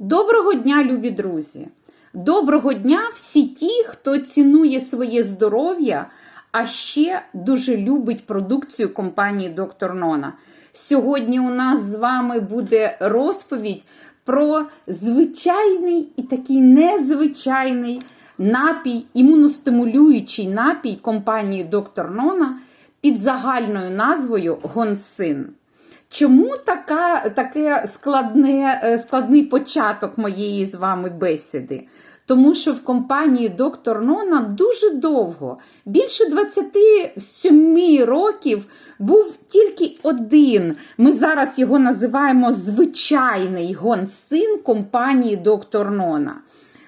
Доброго дня, любі друзі! Доброго дня всі ті, хто цінує своє здоров'я, а ще дуже любить продукцію компанії Доктор Нона. Сьогодні у нас з вами буде розповідь про звичайний і такий незвичайний напій, імуностимулюючий напій компанії Доктор Нона під загальною назвою Гонсин. Чому така, таке складне, е, складний початок моєї з вами бесіди? Тому що в компанії Доктор Нона дуже довго, більше 27 років, був тільки один. Ми зараз його називаємо звичайний гонсин компанії Доктор Нона.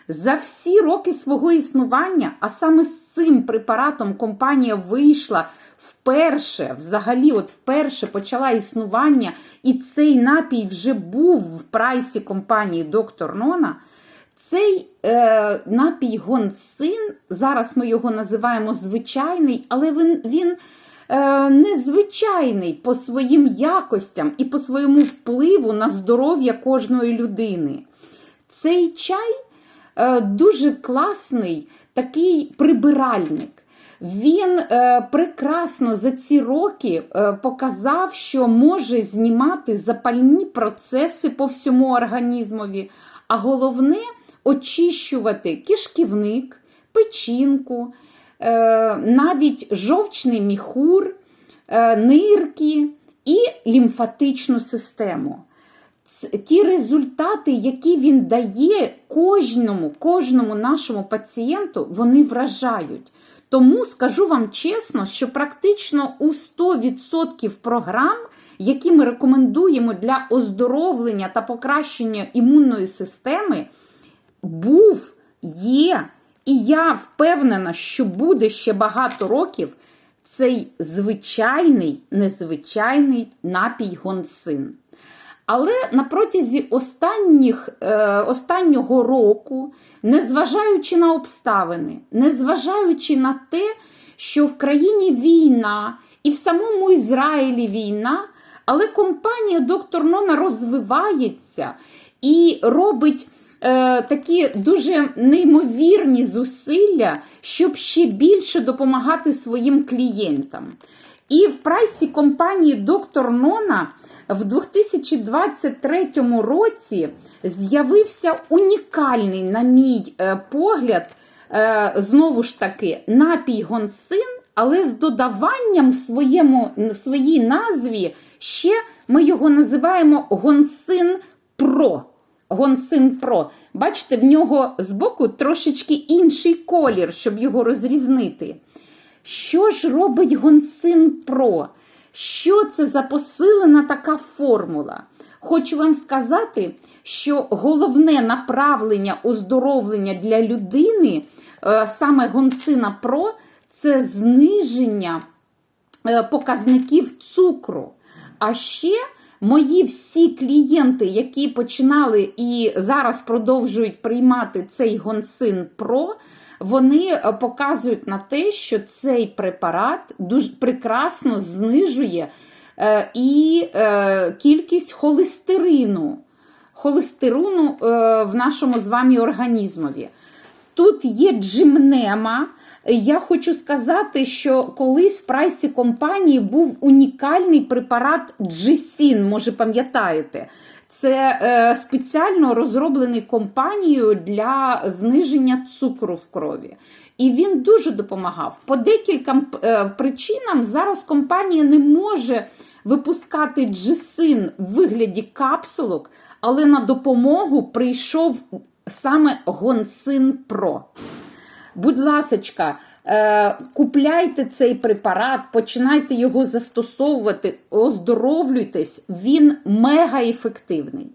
За всі роки свого існування, а саме з цим препаратом компанія вийшла вперше, взагалі, от вперше почала існування, і цей напій вже був в прайсі компанії Доктор Нона. Цей е, напій Гонсин, зараз ми його називаємо звичайний, але він, він е, незвичайний по своїм якостям і по своєму впливу на здоров'я кожної людини. Цей чай е, дуже класний такий прибиральник. Він е, прекрасно за ці роки е, показав, що може знімати запальні процеси по всьому організмові, а головне очищувати кишківник, печінку, е, навіть жовчний міхур, е, нирки і лімфатичну систему. Ті результати, які він дає кожному, кожному нашому пацієнту, вони вражають. Тому скажу вам чесно, що практично у 100% програм, які ми рекомендуємо для оздоровлення та покращення імунної системи, був, є, і я впевнена, що буде ще багато років цей звичайний, незвичайний напій гонсин. Але на протязі останніх, е, останнього року, незважаючи на обставини, незважаючи на те, що в країні війна і в самому Ізраїлі війна, але компанія Доктор Нона розвивається і робить е, такі дуже неймовірні зусилля, щоб ще більше допомагати своїм клієнтам. І в прайсі компанії Доктор Нона в 2023 році з'явився унікальний, на мій е, погляд, е, знову ж таки, напій гонсин, але з додаванням в, своєму, в своїй назві ще ми його називаємо гонсин Про. Гонсин Про. Бачите, в нього збоку трошечки інший колір, щоб його розрізнити. Що ж робить Гонсин Про? Що це за посилена така формула? Хочу вам сказати, що головне направлення оздоровлення для людини, е, саме Гонсина Про, це зниження е, показників цукру. А ще мої всі клієнти, які починали і зараз продовжують приймати цей Гонсин Про, вони е, показують на те, що цей препарат дуже прекрасно знижує е, і е, кількість холестерину, холестерину е, в нашому з вами організмові. Тут є джимнема. Я хочу сказати, що колись в прайсі компанії був унікальний препарат Джесін, може пам'ятаєте. Це е, спеціально розроблений компанією для зниження цукру в крові. І він дуже допомагав. По декільком е, причинам зараз компанія не може випускати джесин в вигляді капсулок, але на допомогу прийшов саме Гонсин Про. Будь ласочка, купляйте цей препарат, починайте його застосовувати, оздоровлюйтесь, він мега ефективний.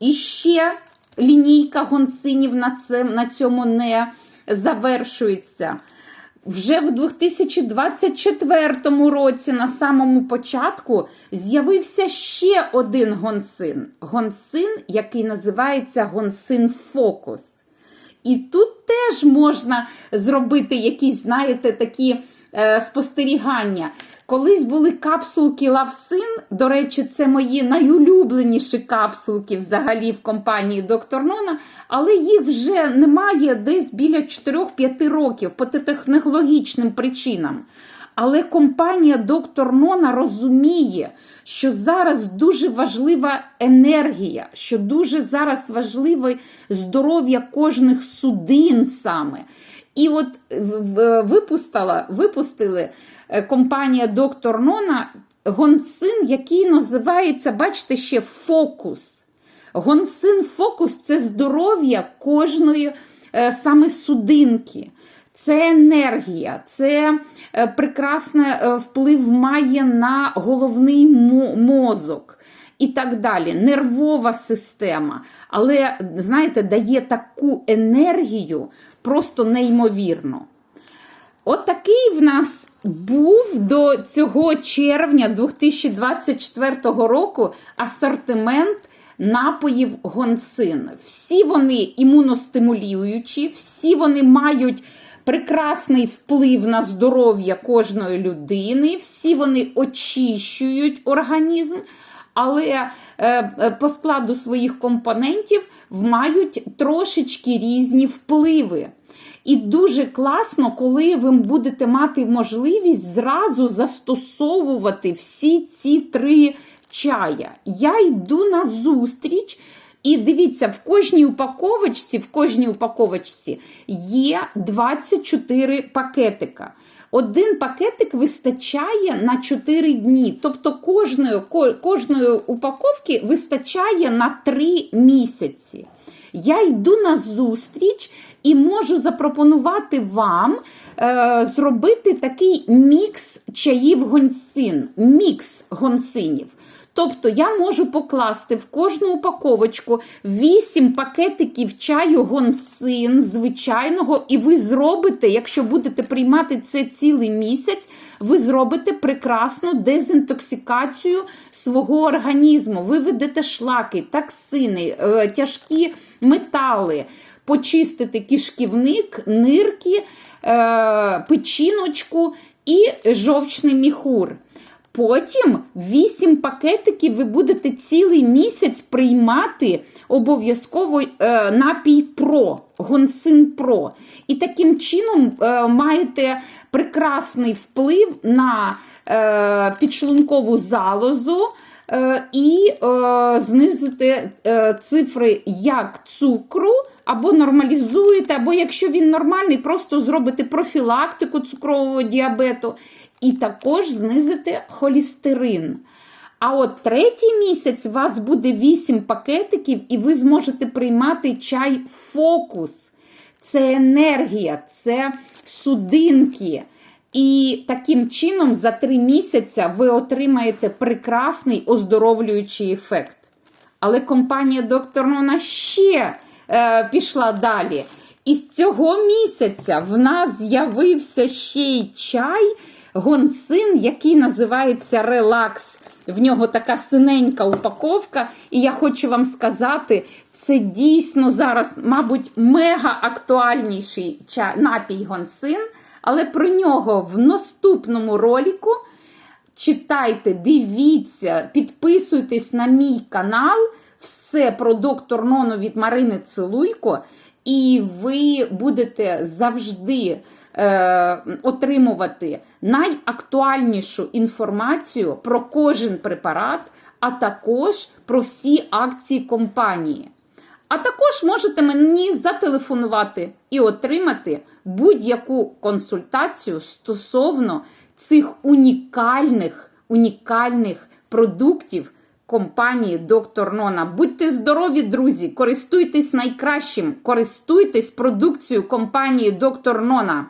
І ще лінійка гонсинів на цьому не завершується. Вже в 2024 році, на самому початку, з'явився ще один гонсин. Гонсин, який називається Гонсин Фокус. І тут теж можна зробити якісь, знаєте, такі е, спостерігання. Колись були капсулки Лавсин. До речі, це мої найулюбленіші капсулки взагалі в компанії Доктор Нона, але їх вже немає десь біля 4-5 років по технологічним причинам. Але компанія Доктор Нона розуміє, що зараз дуже важлива енергія, що дуже зараз важливе здоров'я кожних судин саме. І от випустила, випустили е, компанія Доктор Нона гонсин, який називається, бачите, ще фокус. Гонсин фокус це здоров'я кожної е, саме судинки. Це енергія, це е, прекрасний вплив має на головний мозок і так далі. Нервова система. Але, знаєте, дає таку енергію просто неймовірно. От в нас був до цього червня 2024 року асортимент напоїв гонсин. Всі вони імуностимулюючі, всі вони мають прекрасний вплив на здоров'я кожної людини, всі вони очищують організм але е, е, по складу своїх компонентів мають трошечки різні впливи. І дуже класно, коли ви будете мати можливість зразу застосовувати всі ці три чая. Я йду на зустріч. І дивіться, в кожній упаковочці в кожній упаковочці є 24 пакетика. Один пакетик вистачає на 4 дні. Тобто кожної, кожної упаковки вистачає на 3 місяці. Я йду на зустріч і можу запропонувати вам е, зробити такий мікс чаїв гонсин, мікс гонсинів. Тобто я можу покласти в кожну упаковочку 8 пакетиків чаю гонсин звичайного, і ви зробите, якщо будете приймати це цілий місяць, ви зробите прекрасну дезінтоксикацію свого організму. Ви ведете шлаки, токсини, е, тяжкі метали, почистите кишківник, нирки, е, печіночку і жовчний міхур. Потім 8 пакетиків ви будете цілий місяць приймати обов'язково е, напій Про, Гонсин Про. І таким чином е, маєте прекрасний вплив на е, підшлункову залозу. І е, знизити е, цифри як цукру, або нормалізуєте, або якщо він нормальний, просто зробите профілактику цукрового діабету і також знизити холістерин. А от третій місяць у вас буде 8 пакетиків, і ви зможете приймати чай фокус. Це енергія, це судинки. І таким чином за 3 місяці ви отримаєте прекрасний оздоровлюючий ефект. Але компанія Доктор Нона ще е, пішла далі. І з цього місяця в нас з'явився ще й чай гонсин, який називається релакс. В нього така синенька упаковка. І я хочу вам сказати, це дійсно зараз, мабуть, мега актуальніший напій гонсин. Але про нього в наступному ролику читайте, дивіться, підписуйтесь на мій канал. Все про доктор Нону від Марини Целуйко. І ви будете завжди е, отримувати найактуальнішу інформацію про кожен препарат, а також про всі акції компанії. А також можете мені зателефонувати і отримати будь-яку консультацію стосовно цих унікальних, унікальних продуктів компанії Доктор Нона. Будьте здорові, друзі! Користуйтесь найкращим, користуйтесь продукцією компанії Доктор Нона.